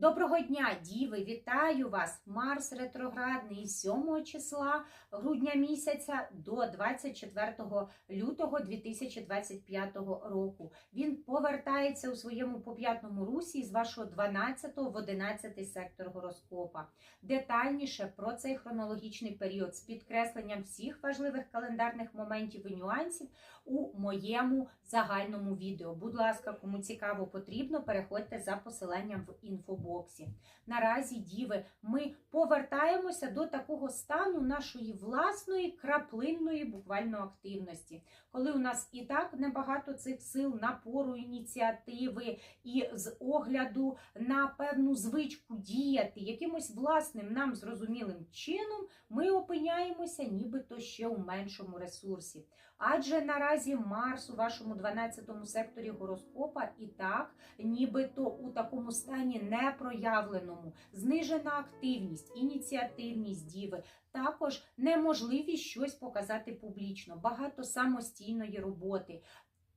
Доброго дня, діви! Вітаю вас! Марс ретроградний з 7 числа грудня місяця до 24 лютого 2025 року. Він повертається у своєму поп'ятному русі з вашого 12 в 11 сектор гороскопа. Детальніше про цей хронологічний період з підкресленням всіх важливих календарних моментів і нюансів у моєму загальному відео. Будь ласка, кому цікаво потрібно, переходьте за посиланням в інфобоксі. Наразі, діви, ми повертаємося до такого стану нашої власної краплинної буквально активності, коли у нас і так небагато цих сил, напору, ініціативи і з огляду на певну звичку діяти якимось власним нам зрозумілим чином, ми опиняємося нібито ще у меншому ресурсі. Адже наразі Марс у вашому 12 секторі гороскопа і так, нібито у такому стані непроявленому, знижена активність, ініціативність діви, також неможливість щось показати публічно, багато самостійної роботи.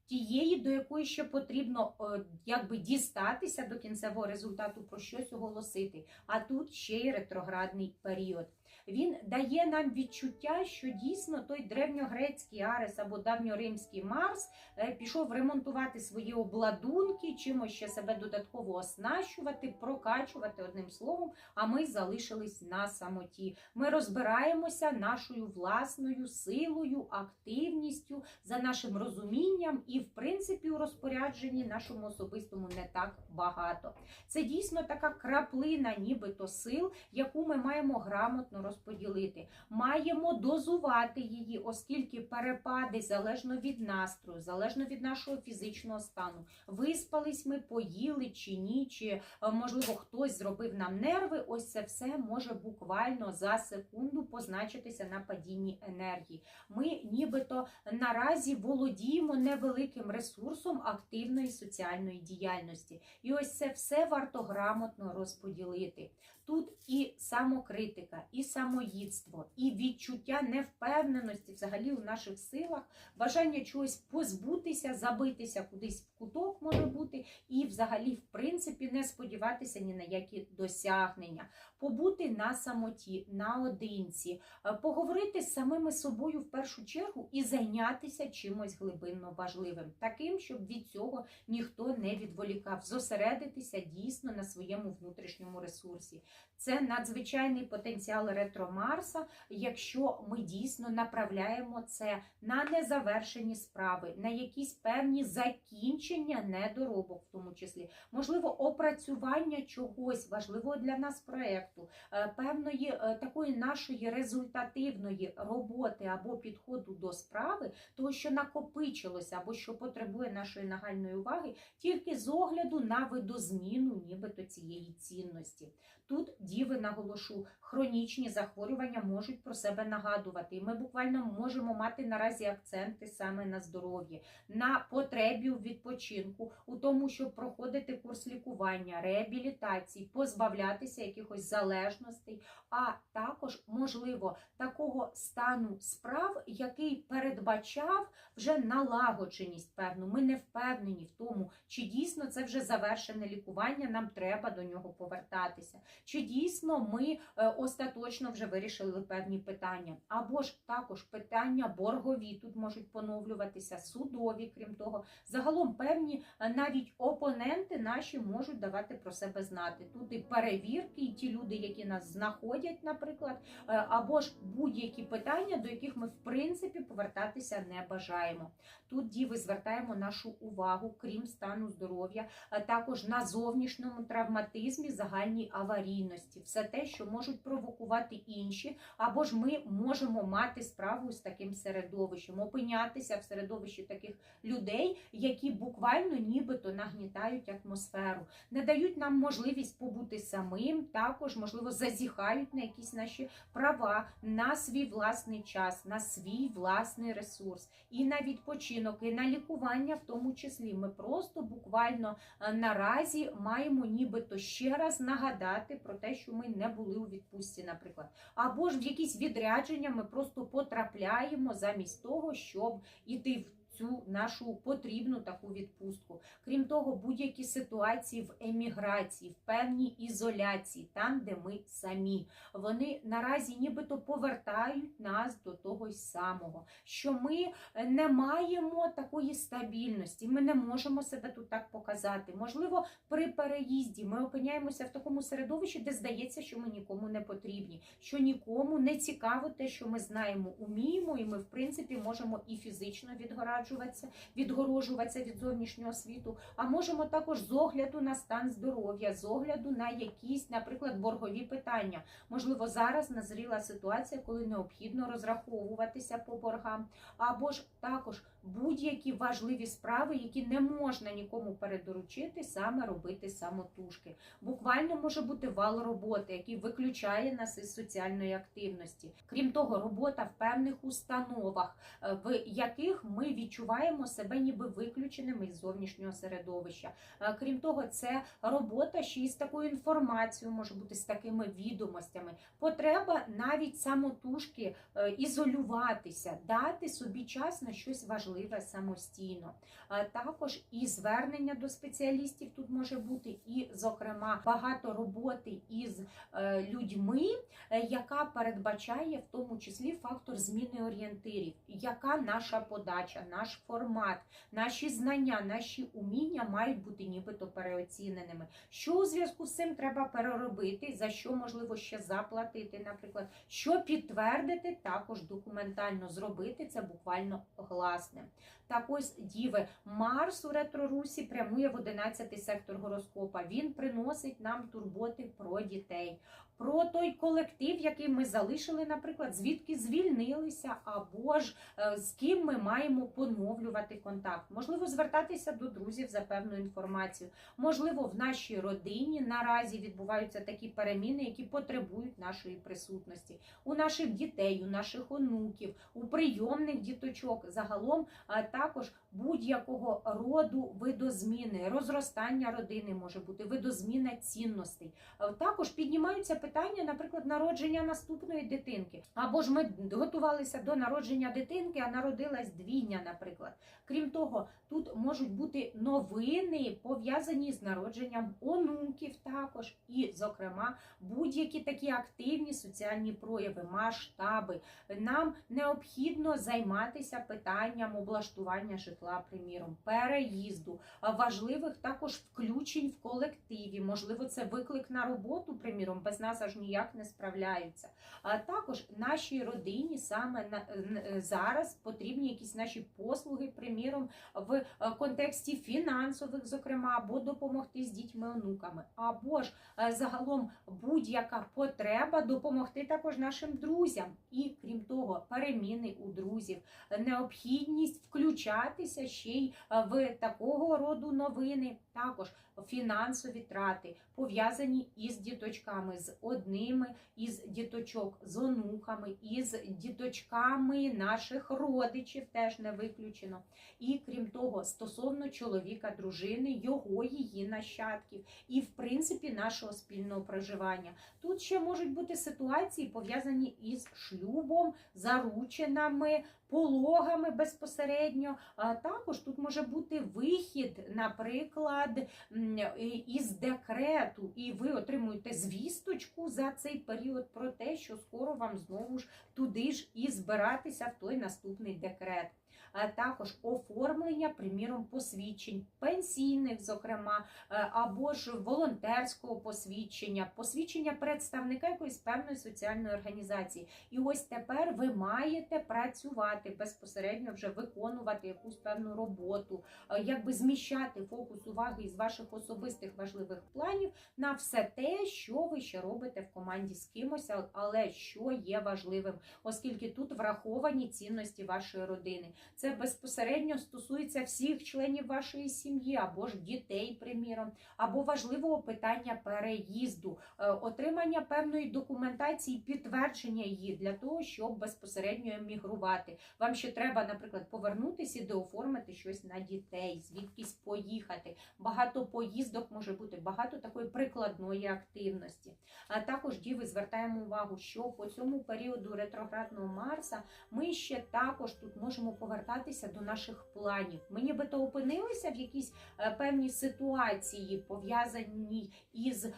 Тієї, до якої ще потрібно е, якби дістатися до кінцевого результату, про щось оголосити. А тут ще й ретроградний період. Він дає нам відчуття, що дійсно той древньогрецький Арес або давньоримський Марс е, пішов ремонтувати свої обладунки, чимось ще себе додатково оснащувати, прокачувати одним словом. А ми залишились на самоті. Ми розбираємося нашою власною силою, активністю, за нашим розумінням, і, в принципі, у розпорядженні нашому особистому не так багато. Це дійсно така краплина, нібито сил, яку ми маємо грамотно розподілити. Маємо дозувати її, оскільки перепади залежно від настрою, залежно від нашого фізичного стану. Виспались ми, поїли чи ні, чи е, можливо хтось зробив нам нерви. Ось це все може буквально за секунду позначитися на падінні енергії. Ми нібито наразі володіємо невеликим ресурсом активної соціальної діяльності. І ось це все варто грамотно розподілити. Тут і самокритика, і самоїдство, і відчуття невпевненості взагалі у наших силах, бажання чогось позбутися, забитися кудись в куток може бути, і взагалі, в принципі, не сподіватися ні на які досягнення, побути на самоті, наодинці, е, поговорити з самими собою в першу чергу і зайнятися чимось глибинно важливим, таким, щоб від цього ніхто не відволікав, зосередитися дійсно на своєму внутрішньому ресурсі. Це надзвичайний потенціал ретро Марса, якщо ми дійсно направляємо це на незавершені справи, на якісь певні закінчення недоробок, в тому числі, можливо, опрацювання чогось важливого для нас проєкту, е, певної е, такої нашої результативної роботи або підходу до справи, того, що накопичилося або що потребує нашої нагальної уваги, тільки з огляду на видозміну, нібито цієї цінності. Тут діви наголошу, хронічні захворювання можуть про себе нагадувати. І ми буквально можемо мати наразі акценти саме на здоров'я, на потребі у відпочинку, у тому, щоб проходити курс лікування, реабілітації, позбавлятися якихось залежностей, а також, можливо, такого стану справ, який передбачав вже налагодженість певну. Ми не впевнені в тому, чи дійсно це вже завершене лікування, нам треба до нього повертатися. Чи дійсно ми е, остаточно вже вирішили певні питання? Або ж також питання боргові тут можуть поновлюватися, судові, крім того, загалом певні е, навіть опоненти наші можуть давати про себе знати. Тут і перевірки, і ті люди, які нас знаходять, наприклад, е, або ж будь-які питання, до яких ми в принципі повертатися не бажаємо. Тут діви звертаємо нашу увагу, крім стану здоров'я, також на зовнішньому травматизмі, загальній аварійності, все те, що можуть провокувати інші, або ж ми можемо мати справу з таким середовищем, опинятися в середовищі таких людей, які буквально нібито нагнітають атмосферу, не дають нам можливість побути самим, також, можливо, зазіхають на якісь наші права, на свій власний час, на свій власний ресурс, і на відпочинок, і на лікування, в тому числі. Ми просто буквально е, наразі маємо нібито ще раз нагадати про те, що ми не були у відпустці, наприклад. Або ж в якісь відрядження ми просто потрапляємо замість того, щоб іти в цю нашу потрібну таку відпустку. Крім того, будь-які ситуації в еміграції, в певній ізоляції, там, де ми самі, вони наразі нібито повертають нас до того самого, що ми не маємо такої стабільності, ми не можемо себе тут так показати. Можливо, при переїзді ми опиняємося в такому середовищі, де здається, що ми нікому не потрібні, що нікому не цікаво те, що ми знаємо, уміємо, і ми, в принципі, можемо і фізично відгораджуватися, відгорожуватися від зовнішнього світу, а можемо також з огляду на стан здоров'я, з огляду на якісь, наприклад, боргові питання. Можливо, зараз назріла ситуація, коли необхідно розраховуватися по боргам, або ж також будь-які важливі справи, які не можна нікому передоручити, саме робити самотужки. Буквально може бути вал роботи, який виключає нас із соціальної активності. Крім того, робота в певних установах, е, в яких ми відчуваємо себе ніби виключеними із зовнішнього середовища. Е, Крім того, це робота ще й з такою інформацією, може бути з такими відомостями. Потреба навіть самотужки е, ізолюватися, дати собі час на щось важливе самостійно. Також і звернення до спеціалістів тут може бути, і, зокрема, багато роботи із е, людьми, е, яка передбачає в тому числі фактор зміни орієнтирів, яка наша подача, наш формат, наші знання, наші уміння мають бути нібито переоціненими. Що у зв'язку з цим треба переробити, за що можливо ще заплатити, наприклад, що підтвердити, також документально зробити це буквально them. Так ось діви, Марс у ретрорусі прямує в 11 сектор гороскопа. Він приносить нам турботи про дітей, про той колектив, який ми залишили, наприклад, звідки звільнилися, або ж е, з ким ми маємо поновлювати контакт. Можливо, звертатися до друзів за певну інформацію. Можливо, в нашій родині наразі відбуваються такі переміни, які потребують нашої присутності. У наших дітей, у наших онуків, у прийомних діточок загалом а також будь-якого роду видозміни, розростання родини може бути, видозміна цінностей. Е, Також піднімаються питання, наприклад, народження наступної дитинки. Або ж ми готувалися до народження дитинки, а народилась двійня, наприклад. Крім того, тут можуть бути новини пов'язані з народженням онуків, також, і, зокрема, будь-які такі активні соціальні прояви, масштаби. Нам необхідно займатися питанням облаштування житла, приміром, переїзду, важливих також включень в колективі. Можливо, це виклик на роботу, приміром, без нас аж ніяк не справляються. А також нашій родині саме на зараз потрібні якісь наші послуги, приміром, в е, контексті фінансових, зокрема, або допомогти з дітьми, онуками, або ж е, загалом будь-яка потреба допомогти також нашим друзям. І крім того, переміни у друзів, необхідність включатися ще й в такого роду новини, також фінансові трати пов'язані із діточками, з одними із діточок, з онуками, із діточками наших родичів, теж не виключено. І крім того, стосовно чоловіка, дружини, його, її нащадків, і в принципі нашого спільного проживання. Тут ще можуть бути ситуації пов'язані із шлюбом, заручинами, пологами безпосередньо. Також тут може бути вихід, наприклад, із декрету, і ви отримуєте звісточку за цей період про те, що скоро вам знову ж туди ж і збиратися в той наступний декрет. Також оформлення, приміром, посвідчень пенсійних, зокрема, е, або ж волонтерського посвідчення, посвідчення представника якоїсь певної соціальної організації. І ось тепер ви маєте працювати безпосередньо, вже виконувати якусь певну роботу, е, якби зміщати фокус уваги із ваших особистих важливих планів на все те, що ви ще робите в команді з кимось, але що є важливим, оскільки тут враховані цінності вашої родини. Це безпосередньо стосується всіх членів вашої сім'ї або ж дітей, приміром, або важливого питання переїзду, е, отримання певної документації, підтвердження її для того, щоб безпосередньо емігрувати. Вам ще треба, наприклад, повернутися і дооформити щось на дітей, звідкись поїхати. Багато поїздок може бути, багато такої прикладної активності. А також діви звертаємо увагу, що по цьому періоду ретроградного Марса ми ще також тут можемо повернутися повертатися до наших планів. Ми нібито опинилися в якійсь е, певній ситуації, пов'язані із е,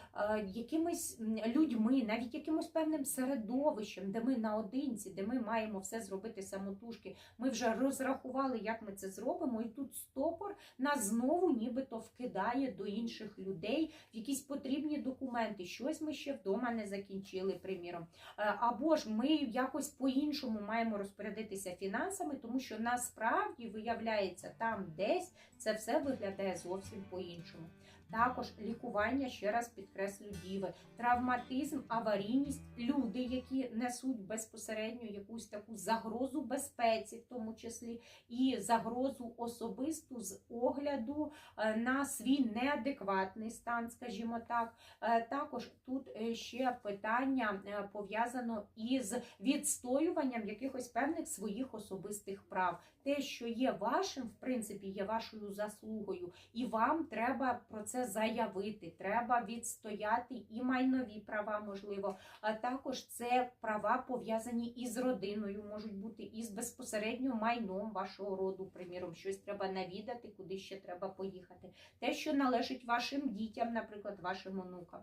якимись людьми, навіть якимось певним середовищем, де ми наодинці, де ми маємо все зробити самотужки. Ми вже розрахували, як ми це зробимо, і тут стопор нас знову нібито вкидає до інших людей в якісь потрібні документи. Щось ми ще вдома не закінчили, приміром. Е, Або ж ми якось по-іншому маємо розпорядитися фінансами, тому що насправді виявляється там десь це все виглядає зовсім по-іншому. Також лікування, ще раз підкреслю діви, травматизм, аварійність, люди, які несуть безпосередньо якусь таку загрозу безпеці, в тому числі, і загрозу особисту з огляду е, на свій неадекватний стан, скажімо так. Е, Також тут е, ще питання пов'язано із відстоюванням якихось певних своїх особистих прав. Те, що є вашим, в принципі, є вашою заслугою, і вам треба про це заявити. Треба відстояти і майнові права, можливо, а також це права пов'язані із родиною, можуть бути із безпосередньо майном вашого роду. Приміром, щось треба навідати, куди ще треба поїхати. Те, що належить вашим дітям, наприклад, вашим онукам.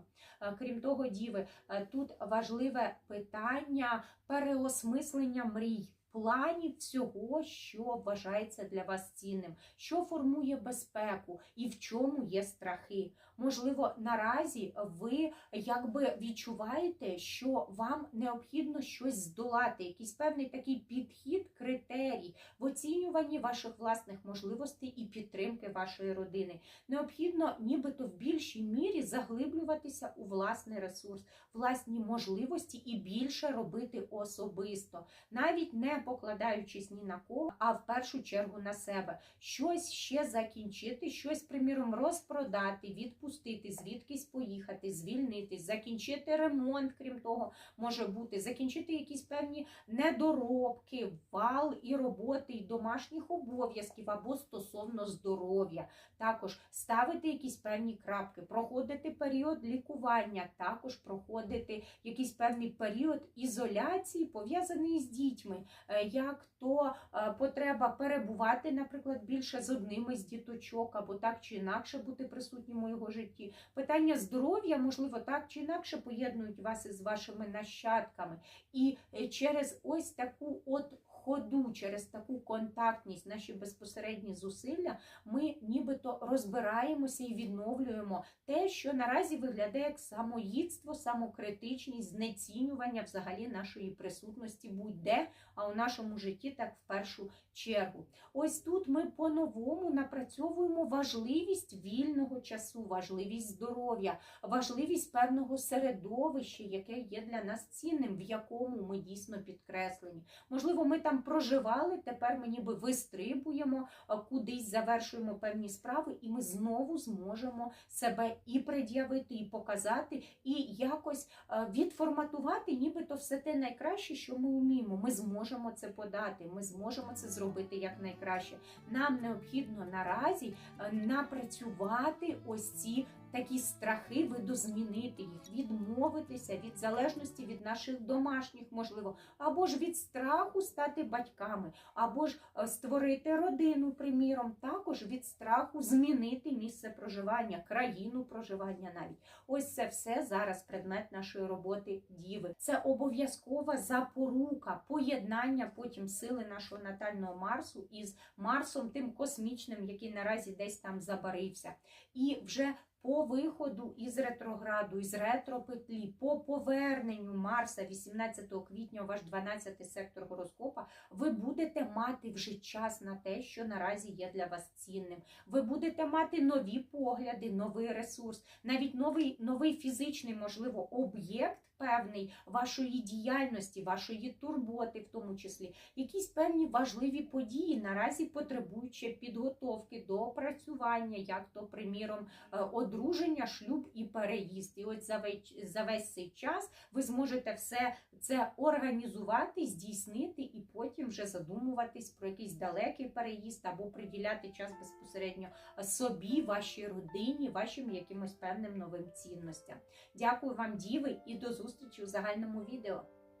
Крім того, діви, тут важливе питання переосмислення мрій. Планів всього, що вважається для вас цінним, що формує безпеку і в чому є страхи. Можливо, наразі ви якби відчуваєте, що вам необхідно щось здолати, якийсь певний такий підхід, критерій в оцінюванні ваших власних можливостей і підтримки вашої родини. Необхідно, нібито в більшій мірі заглиблюватися у власний ресурс, власні можливості і більше робити особисто, навіть не покладаючись ні на кого, а в першу чергу на себе. Щось ще закінчити, щось, приміром, розпродати, відпустити, звідкись поїхати, звільнитись, закінчити ремонт, крім того, може бути, закінчити якісь певні недоробки, вал і роботи, і домашніх обов'язків або стосовно здоров'я. Також ставити якісь певні крапки, проходити період лікування, також проходити якийсь певний період ізоляції, пов'язаний з дітьми, як то е, потреба перебувати, наприклад, більше з одним із діточок, або так чи інакше бути присутнім у його житті. Питання здоров'я, можливо, так чи інакше поєднують вас із вашими нащадками. І е, через ось таку от ходу, через таку контактність, наші безпосередні зусилля, ми нібито розбираємося і відновлюємо те, що наразі виглядає як самоїдство, самокритичність, знецінювання взагалі нашої присутності будь-де, а у нашому житті так в першу чергу. Ось тут ми по-новому напрацьовуємо важливість вільного часу, важливість здоров'я, важливість певного середовища, яке є для нас цінним, в якому ми дійсно підкреслені. Можливо, ми там проживали, тепер ми ніби вистрибуємо, кудись завершуємо певні справи, і ми знову зможемо себе і пред'явити, і показати, і якось відформатувати, нібито все те найкраще, що ми вміємо. Ми зможемо це подати, ми зможемо це зробити якнайкраще. Нам необхідно наразі е, напрацювати ось ці такі страхи, видозмінити їх, відмовитися від залежності від наших домашніх, можливо, або ж від страху стати батьками, або ж е, створити родину, приміром, також від страху змінити місце проживання, країну проживання навіть. Ось це все зараз предмет нашої роботи діви. Це обов'язкова запорука поєднання потім сили нашого натального Марсу із Марсом, тим космічним, який наразі десь там забарився. І вже по виходу із ретрограду, із ретропетлі, по поверненню Марса 18 квітня ваш 12 сектор гороскопа, ви будете мати вже час на те, що наразі є для вас цінним. Ви будете мати нові погляди, новий ресурс, навіть новий, новий фізичний, можливо, об'єкт. Певний вашої діяльності, вашої турботи, в тому числі, якісь певні важливі події наразі потребують ще підготовки до опрацювання, як то, приміром, е, одруження, шлюб і переїзд. І от за весь, цей час ви зможете все це організувати, здійснити і потім вже задумуватись про якийсь далекий переїзд або приділяти час безпосередньо собі, вашій родині, вашим якимось певним новим цінностям. Дякую вам, діви, і до зустрічі у загальному відео.